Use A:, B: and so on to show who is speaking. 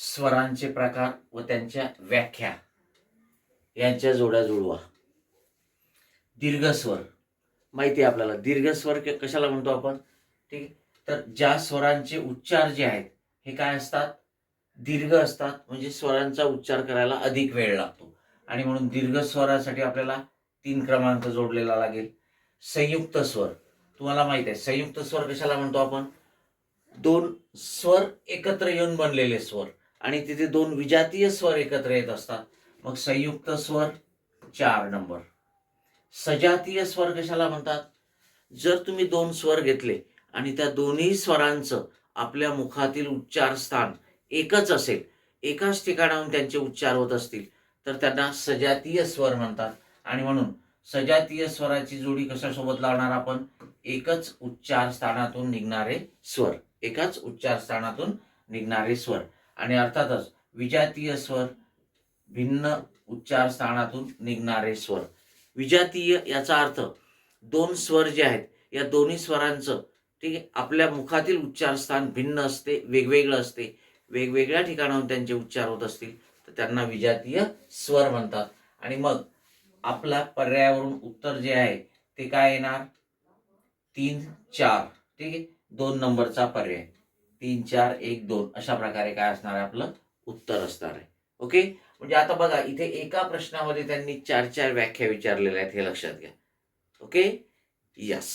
A: स्वरांचे प्रकार व त्यांच्या व्याख्या यांच्या जोड्या जुळवा. दीर्घस्वर माहिती आहे आपल्याला. दीर्घस्वर कशाला म्हणतो आपण? ठीक तर ज्या स्वरांचे उच्चार जे आहेत हे काय असतात? दीर्घ असतात. म्हणजे स्वरांचा उच्चार करायला अधिक वेळ लागतो. आणि म्हणून दीर्घ स्वरासाठी आपल्याला तीन क्रमांक जोडलेला लागेल. संयुक्त स्वर. तुम्हाला माहीत आहे संयुक्त स्वर कशाला म्हणतो आपण? दोन स्वर एकत्र येऊन बनलेले स्वर. आणि तिथे दोन विजातीय स्वर एकत्र येत असतात. मग संयुक्त स्वर चार नंबर. सजातीय स्वर कशाला म्हणतात? जर तुम्ही दोन स्वर घेतले आणि त्या दोन्ही स्वरांचं आपल्या मुखातील उच्चार स्थान एकच असेल एकाच ठिकाणाहून त्यांचे उच्चार होत असतील तर त्यांना सजातीय स्वर म्हणतात. आणि म्हणून सजातीय स्वराची जोडी कशासोबत लावणार आपण? एकच उच्चार स्थानातून निघणारे स्वर. एकाच उच्चार स्थानातून निघणारे स्वर. आणि अर्थातच विजातीय स्वर भिन्न उच्चार स्थानातून निघणारे स्वर. विजातीय याचा अर्थ दोन स्वर जे आहेत या दोन्ही स्वरांचं ठीक आहे आपल्या मुखातील उच्चारस्थान भिन्न असते वेगवेगळं असते वेगवेगळ्या ठिकाणाहून त्यांचे उच्चार होत असतील तर त्यांना विजातीय स्वर म्हणतात. आणि मग आपला पर्यायावरून उत्तर जे आहे ते काय येणार? तीन चार. ठीक आहे? दोन नंबरचा पर्याय. तीन चार एक दोन अशा प्रकारे काय असणार आहे आपलं? उत्तर असणार आहे. ओके म्हणजे आता बघा इथे एका प्रश्नामध्ये त्यांनी चार चार व्याख्या विचारलेल्या आहेत हे लक्षात घ्या. Okay yes